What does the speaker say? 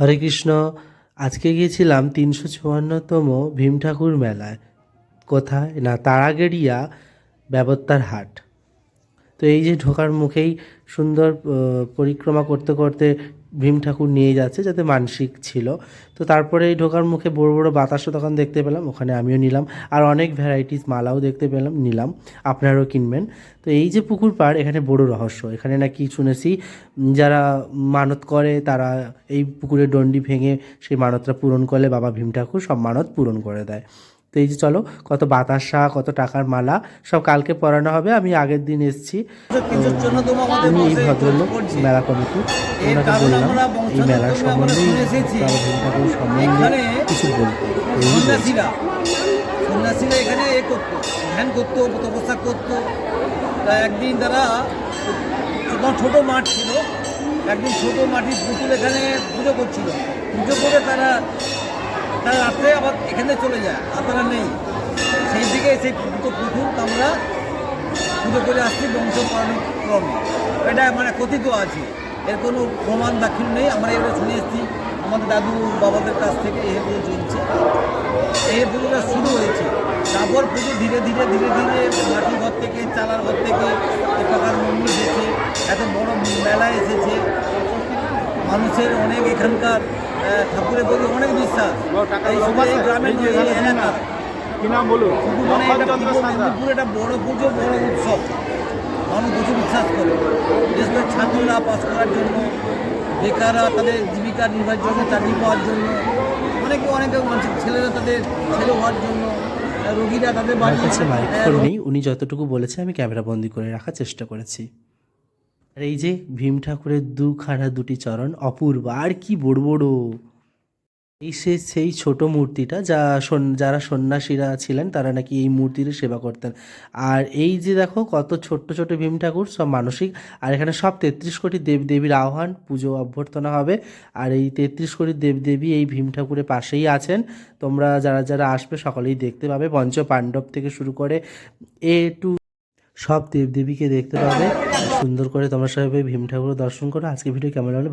হরে কৃষ্ণ আজকে গিয়েছিলাম তিনশো চুয়ান্নতম ভীম ঠাকুর মেলায়। কোথায়? না তারাগেরিয়া ব্যবত্তার হাট। তো এই যে ঢোকার মুখেই সুন্দর পরিক্রমা করতে করতে ভীম ঠাকুর নিয়ে যাচ্ছে যাতে মানসিক ছিল। তো তারপরে এই ঢোকার মুখে বড় বড় বাতাসও দোকান দেখতে পেলাম, ওখানে আমিও নিলাম। আর অনেক ভ্যারাইটিস মালাও দেখতে পেলাম, নিলাম। আপনারাও কিনবেন। তো এই যে পুকুর পাড়, এখানে বড় রহস্য। এখানে নাকি শুনেছি যারা মানত করে, তারা এই পুকুরের ডন্ডি ভেঙে সেই মানতটা পূরণ করলে বাবা ভীম ঠাকুর সব মানত পূরণ করে দেয়। তো এই যে চলো কত বাতাসা কত টাকার মালা সব কালকে পরানো হবে আমি আগের দিন এসেছি। উনি এই ভদ্রলোক মেলা কমিটি ওনাকে বললাম এই মেলার সম্বন্ধে সম্বন্ধে কিছু বলতে। সন্ন্যাসীরা সন্ন্যাসীরা এখানে এ করতো ধ্যান করতো তপস্যা করতো। তা একদিন তারা তখন ছোট মাঠ ছিল একদিন ছোট মাটির পুতুল এখানে পুজো করছিল। পুজো করে তারা তারা রাত্রে আবার এখানে চলে যায় আর তারা নেই। সেই দিকে সেই দুটো পুতুল আমরা পুজো করে আসছি বংশ ক্রমে। এটা মানে কথিত আছে, এর কোনো প্রমাণ দাখিল নেই, আমরা এগুলো শুনে এসেছি। আমাদের দাদু বাবাদের কাছ থেকে এই পুজো চলছে। এই পুজোটা শুরু হয়েছে। তারপর পুজো ধীরে ধীরে ধীরে ধীরে মাটির ঘর থেকে, চালার ঘর থেকে পাকার মন্দির এসেছে। এত বড় মেলা এসেছে। মানুষের অনেক এখানকার ঠাকুরের প্রতি অনেক বিশ্বাস। এই গ্রামের নয়, এই কি নাম? বলুন? মানে মেদিনীপুর এটা বড় পুজো বড় উৎসব। মানুষ প্রচুর বিশ্বাস করে। বিশেষ করে ছাত্ররা পাস করার জন্য বেকাররা তাদের জীবিকা নির্বাহের জন্য চাকরি পাওয়ার জন্য অনেকে অনেকে ছেলেরা তাদের ছেলে হওয়ার জন্য রোগীরা তাদের বাড়ি কাছে মাইক নেই। উনি যতটুকু বলেছে আমি ক্যামেরা বন্দি করে রাখার চেষ্টা করেছি। আর এই যে ভীম ঠাকুরের দুখানা দুটি চরণ, অপূর্ব, আর কি বড় বড় এই সে, সেই ছোট মূর্তিটা যা যারা সন্ন্যাসীরা ছিলেন, তারা নাকি এই মূর্তির সেবা করতেন। আর এই যে দেখো, কত ছোট্ট ছোট ভীম ঠাকুর, সব মানসিক। আর এখানে সব তেত্রিশ কোটি দেব দেবীর আহ্বান, পুজো অভ্যর্থনা হবে। আর এই তেত্রিশ কোটি দেব দেবী এই ভীম ঠাকুরের পাশেই আছেন। তোমরা যারা যারা আসবে, সকলেই দেখতে পাবে। পঞ্চ পাণ্ডব থেকে শুরু করে এ টু সব দেবদেবীকে দেখতে পাবে। সুন্দর করে তোমার সবাই ভীম ঠাকুর দর্শন করো। আজকে ভিডিও কেমন লাগল